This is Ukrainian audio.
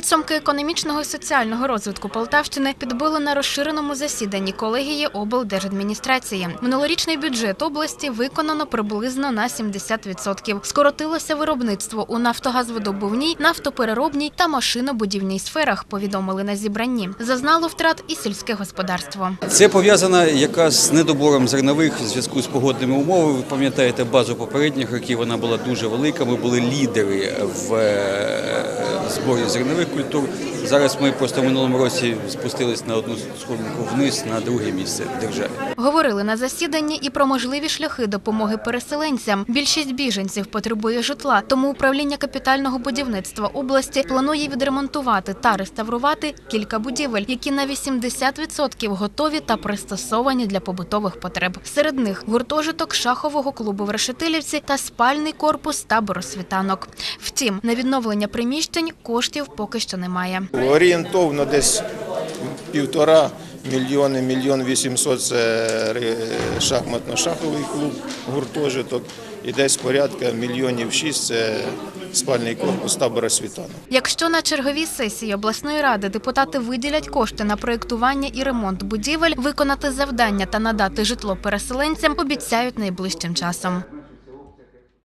Підсумки економічного і соціального розвитку Полтавщини підбили на розширеному засіданні колегії облдержадміністрації. Минулорічний бюджет області виконано приблизно на 70%. Скоротилося виробництво у нафтогазвидобувній, нафтопереробній та машинобудівній сферах. Повідомили на зібранні. Зазнало втрат і сільське господарство. Це пов'язано якраз з недобором зернових в зв'язку з погодними умовами. Ви пам'ятаєте базу попередніх років, вона була дуже велика. Ми були лідери в е, зборі зернових kulturu. Зараз ми просто в минулому році спустились на одну сходинку вниз на друге місце в державі. Говорили на засіданні і про можливі шляхи допомоги переселенцям. Більшість біженців потребує житла, тому управління капітального будівництва області планує відремонтувати та реставрувати кілька будівель, які на 80% готові та пристосовані для побутових потреб. Серед них гуртожиток шахового клубу в Решетилівці та спальний корпус табору світанок. Втім, на відновлення приміщень коштів поки що немає. Орієнтовно десь півтора мільйони, мільйон вісімсот це шахматно-шаховий клуб, гуртожиток, і десь порядка мільйонів шість це спальний корпус табора світанок. Якщо на черговій сесії обласної ради депутати виділять кошти на проєктування і ремонт будівель, виконати завдання та надати житло переселенцям обіцяють найближчим часом.